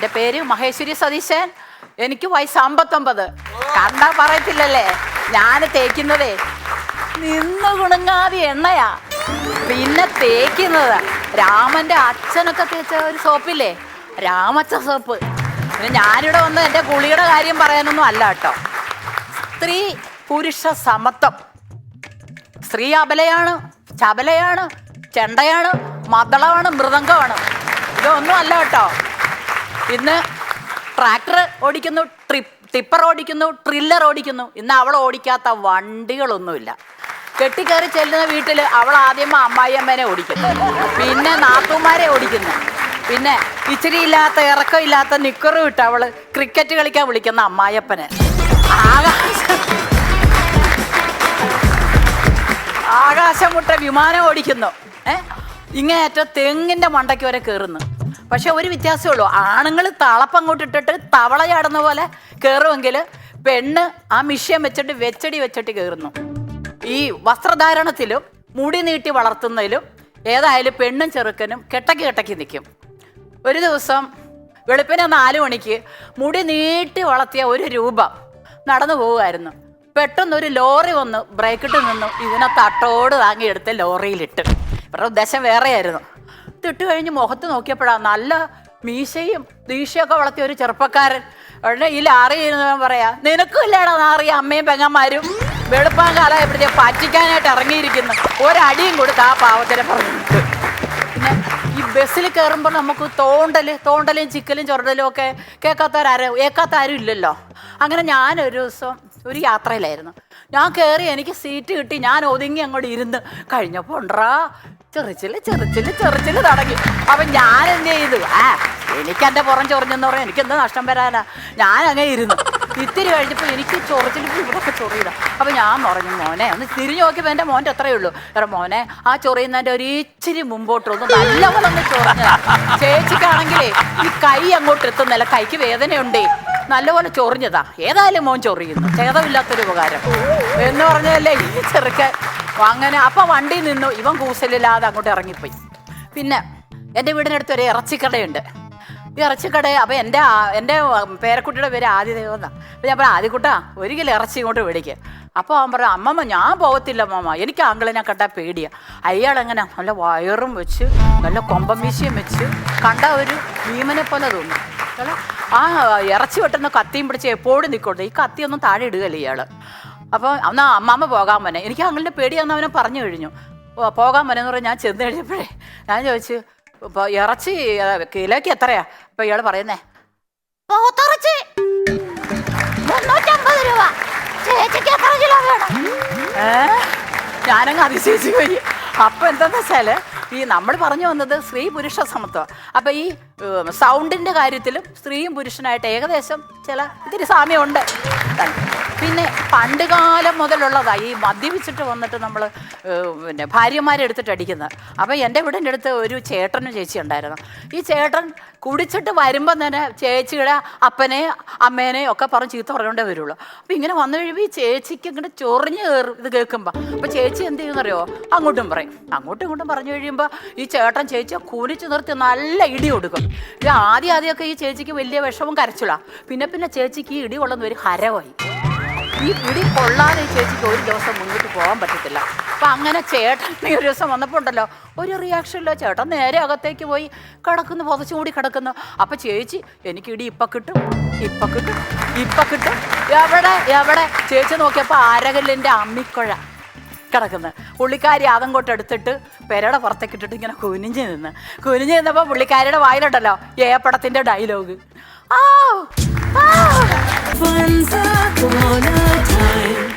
എന്റെ പേര് മഹേശ്വരി സതീശൻ. എനിക്ക് വയസ്സ് അമ്പത്തൊമ്പത്. കണ്ടാ പറയത്തില്ലല്ലേ? ഞാൻ തേക്കുന്നതേ. നിന്ന് കുണുങ്ങാതെ എണ്ണയാ. പിന്നെ തേക്കുന്നത്. രാമന്റെ അച്ഛനൊക്കെ തേച്ച ഒരു സോപ്പില്ലേ? രാമച്ച സോപ്പ്. പിന്നെ ഞാനിവിടെ വന്ന് എന്റെ കുളിയുടെ കാര്യം പറയാനൊന്നും അല്ല കേട്ടോ. സ്ത്രീ പുരുഷ സമത്വം. സ്ത്രീ അബലയാണ് ചബലയാണ് ചെണ്ടയാണ് മദളമാണ് മൃദംഗമാണ്. ഇതൊന്നും അല്ല കേട്ടോ. ഇന്ന് ട്രാക്ടർ ഓടിക്കുന്നു ട്രിപ്പ് ടിപ്പർ ഓടിക്കുന്നു ട്രില്ലർ ഓടിക്കുന്നു. ഇന്ന് അവൾ ഓടിക്കാത്ത വണ്ടികളൊന്നുമില്ല. കെട്ടിക്കയറി ചെല്ലുന്ന വീട്ടിൽ അവൾ ആദ്യം അമ്മായിയമ്മേനെ ഓടിക്കുന്നു. പിന്നെ നാത്തൂമാരെ ഓടിക്കുന്നു. പിന്നെ ഇച്ചിരി ഇല്ലാത്ത ഇറക്കമില്ലാത്ത നിക്കറും ഇട്ട് അവൾ ക്രിക്കറ്റ് കളിക്കാൻ വിളിക്കുന്ന അമ്മായിയപ്പനെ. ആകാശം. മുട്ട വിമാനം ഓടിക്കുന്നു. ഏ? ഇങ്ങേറ്റ തെങ്ങിന്റെ മണ്ടയ്ക്ക് വരെ കയറുന്നു പക്ഷെ ഒരു വ്യത്യാസമേ ഉള്ളൂ. ആണുങ്ങൾ തളപ്പം അങ്ങോട്ട് ഇട്ടിട്ട് തവള ചാടുന്ന പോലെ കയറുമെങ്കിൽ പെണ്ണ് ആ മിഷ്യം വെച്ചിട്ട് വെച്ചടി വെച്ചിട്ട് കയറുന്നു ഈ വസ്ത്രധാരണത്തിലും മുടി നീട്ടി വളർത്തുന്നതിലും ഏതായാലും പെണ്ണും ചെറുക്കനും കെട്ടക്കി കെട്ടക്കി നിൽക്കും. ഒരു ദിവസം വെളുപ്പിനെ നാല് മണിക്ക് മുടി നീട്ടി വളർത്തിയ ഒരു രൂപ നടന്നു പോവുമായിരുന്നു പെട്ടെന്ന് ഒരു ലോറി വന്ന് ബ്രേക്കിട്ട് നിന്നു. ഇതിനെ തട്ടോട് താങ്ങി എടുത്ത് ലോറിയിലിട്ട്. ഇവരുടെ ഉദ്ദേശം വേറെയായിരുന്നു. ഇതിട്ട് കഴിഞ്ഞ് മുഖത്ത് നോക്കിയപ്പോഴാണ് നല്ല മീശയും ദീശയൊക്കെ വളർത്തിയ ഒരു ചെറുപ്പക്കാരൻ. ഉടനെ ഈ ലാറി പറയാ നിനക്കും ഇല്ലാടാ നാറി അമ്മയും പെങ്ങന്മാരും. വെളുപ്പാൻ കാലായപ്പോഴത്തെ പറ്റിക്കാനായിട്ട് ഇറങ്ങിയിരിക്കുന്നു. ഒരടിയും കൊടുത്ത് ആ പാവത്തിനെ പറഞ്ഞു. പിന്നെ ഈ ബസ്സിൽ കയറുമ്പോൾ നമുക്ക് തോണ്ടൽ തോണ്ടലും ചിക്കലും ചുരണ്ടലും ഒക്കെ കേൾക്കാത്തവരാരും? ഏക്കാത്ത ആരും ഇല്ലല്ലോ. അങ്ങനെ ഞാൻ ഒരു ദിവസം ഒരു യാത്രയിലായിരുന്നു. ഞാൻ കയറി എനിക്ക് സീറ്റ് കിട്ടി ഞാൻ ഒതുങ്ങി അങ്ങോട്ട് ഇരുന്ന് കഴിഞ്ഞപ്പോൾ ഉണ്ടറാ ചെറിച്ചിൽ ചെറിച്ചിൽ ചെറിച്ചിൽ തുടങ്ങി. അപ്പൊ ഞാൻ എന്ത് ചെയ്തു? ആ എനിക്ക് എന്റെ പുറം ചൊറിഞ്ഞെന്ന് പറയാം എനിക്ക് എന്താ നഷ്ടം വരാനാ? ഞാൻ അങ്ങനെ ഇരുന്നു. ഇത്തിരി കഴിഞ്ഞപ്പോൾ എനിക്ക് ചൊറിച്ചിൽ ഇവിടെയൊക്കെ ചൊറിയില്ല. അപ്പം ഞാൻ പറഞ്ഞു മോനെ ഒന്ന് തിരിഞ്ഞു നോക്കിയപ്പോൾ എന്റെ മോന്റെ അത്രയേ ഉള്ളൂ. എടാ മോനെ ആ ചൊറിയുന്നതിന്റെ ഒരു ഇച്ചിരി മുമ്പോട്ടൊന്ന് നല്ലപോലെ ഒന്ന് ചൊറിഞ്ഞ. ചേച്ചിക്കാണെങ്കിലേ ഈ കൈ അങ്ങോട്ട് എത്തുന്നില്ല കൈക്ക് വേദനയുണ്ടേ. നല്ലപോലെ ചൊറിഞ്ഞതാ. ഏതായാലും മോൻ ചൊറിയുന്നു. ഛേദമില്ലാത്തൊരു ഉപകാരം. എന്ന് പറഞ്ഞല്ലേ ഈ ചെറുക്കൻ. അങ്ങനെ അപ്പം വണ്ടി നിന്നു. ഇവൻ കൂസലില്ലാതെ അങ്ങോട്ട് ഇറങ്ങിപ്പോയി. പിന്നെ എന്റെ വീടിനടുത്ത് ഒരു ഇറച്ചിക്കടയുണ്ട്. ഈ ഇറച്ചിക്കട അപ്പം എന്റെ എന്റെ പേരക്കുട്ടിയുടെ പേര് ആദിദേവന്ന. അപ്പം ഞാൻ പറഞ്ഞു ആദിക്കുട്ടാ ഒരു കിലോ ഇറച്ചി ഇങ്ങോട്ട് മേടിക്കുക അപ്പോൾ അവൻ പറഞ്ഞു അമ്മമ്മ ഞാൻ പോകത്തില്ല അമ്മമ്മ. എനിക്ക് ആങ്കിളിനെ കണ്ടാൽ പേടിയാ. അയാൾ എങ്ങനെ നല്ല വയറും വെച്ച് നല്ല കൊമ്പം വീശിയും വെച്ച് കണ്ട ഒരു ഭീമനെ പോലെ തോന്നും ആ ഇറച്ചി വെട്ടുന്ന കത്തിയും പിടിച്ച് എപ്പോഴും നിൽക്കോട്ടെ ഈ കത്തിയൊന്നും താഴെ ഇടുകയല്ല ഇയാൾ അപ്പോൾ എന്നാ അമ്മാമ്മ പോകാൻ പന്നെ എനിക്ക് അങ്ങനെ പേടിയാന്ന് അവനെ പറഞ്ഞു കഴിഞ്ഞു. പോകാൻ പനെന്ന് പറഞ്ഞ് ഞാൻ ചെന്ന് കഴിഞ്ഞപ്പോഴേ ഞാൻ ചോദിച്ചു ഇപ്പോൾ ഇറച്ചി കിലോയ്ക്ക് എത്രയാ? അപ്പോൾ ഇയാൾ പറയുന്നേ പോത്തിറച്ചി മുന്നൂറ്റമ്പത് രൂപ. ചേച്ചിക്ക് എത്ര കിലോ വേണം? ഞാനങ്ങ് അതിശയിച്ചു പോയി. അപ്പൊ എന്താന്ന് വെച്ചാൽ ഈ നമ്മൾ പറഞ്ഞു വന്നത് സ്ത്രീ പുരുഷ സമത്വം. അപ്പൊ ഈ സൗണ്ടിന്റെ കാര്യത്തിലും സ്ത്രീയും പുരുഷനായിട്ട് ഏകദേശം ചില ഇത്തിരി സാമ്യമുണ്ട്. പിന്നെ പണ്ട് കാലം മുതലുള്ളതായി ഈ മദ്യപിച്ചിട്ട് വന്നിട്ട് നമ്മൾ പിന്നെ ഭാര്യമാരെ എടുത്തിട്ട് അടിക്കുന്നത് അപ്പോൾ എന്റെ വീടിന്റെ അടുത്ത് ഒരു ചേട്ടനും ചേച്ചി ഉണ്ടായിരുന്നു. ഈ ചേട്ടൻ കുടിച്ചിട്ട് വരുമ്പോൾ തന്നെ ചേച്ചിയുടെ അപ്പനെ അമ്മേനെ ഒക്കെ പറഞ്ഞ് ചീത്ത പറഞ്ഞുകൊണ്ടേ വരുള്ളൂ. അപ്പോൾ ഇങ്ങനെ വന്നു കഴിയുമ്പോൾ ഈ ചേച്ചിക്ക് ഇങ്ങനെ ചൊറിഞ്ഞ് കയറും ഇത് കേൾക്കുമ്പോൾ അപ്പോൾ ചേച്ചി എന്ത് ചെയ്യുന്നറിയോ? അങ്ങോട്ടും പറയും. അങ്ങോട്ടും ഇങ്ങോട്ടും പറഞ്ഞു കഴിയുമ്പോൾ ഈ ചേട്ടൻ ചേച്ചിയെ കുനിച്ച് നിർത്തി നല്ല ഇടി കൊടുക്കും. ഇത് ആദ്യം ആദ്യമൊക്കെ ഈ ചേച്ചിക്ക് വലിയ വിഷമം കരച്ചില്ല പിന്നെ പിന്നെ ചേച്ചിക്ക് ഈ ഇടി കൊള്ളുന്ന ഒരു ഹരമായി. ഈ പിടി കൊള്ളാതെ ചേച്ചിക്ക് ഒരു ദിവസം മുന്നോട്ട് പോകാൻ പറ്റത്തില്ല. അപ്പം അങ്ങനെ ചേട്ടൻ ഈ ഒരു ദിവസം വന്നപ്പോൾ ഉണ്ടല്ലോ ഒരു റിയാക്ഷൻ ഇല്ല. ചേട്ടൻ നേരെ അകത്തേക്ക് പോയി കിടക്കുന്നു പുതച്ചുകൂടി കിടക്കുന്നു. അപ്പം ചേച്ചി എനിക്ക് ഇടി ഇപ്പം കിട്ടും ഇപ്പം കിട്ടും ഇപ്പം കിട്ടും. എവിടെ എവിടെ? ചേച്ചി നോക്കിയപ്പോൾ അരകല്ലിന്റെ അമ്മിക്കുഴ കിടക്കുന്നത് പുള്ളിക്കാരി അതങ്ങോട്ട് എടുത്തിട്ട് പെരയുടെ പുറത്തേക്ക് ഇട്ടിട്ട് ഇങ്ങനെ കുനിഞ്ഞ് നിന്ന്. കുനിഞ്ഞ് നിന്നപ്പോൾ പുള്ളിക്കാരിയുടെ വായിലുണ്ടല്ലോ ഏപ്പടത്തിന്റെ ഡയലോഗ് ആ ആ funds are time.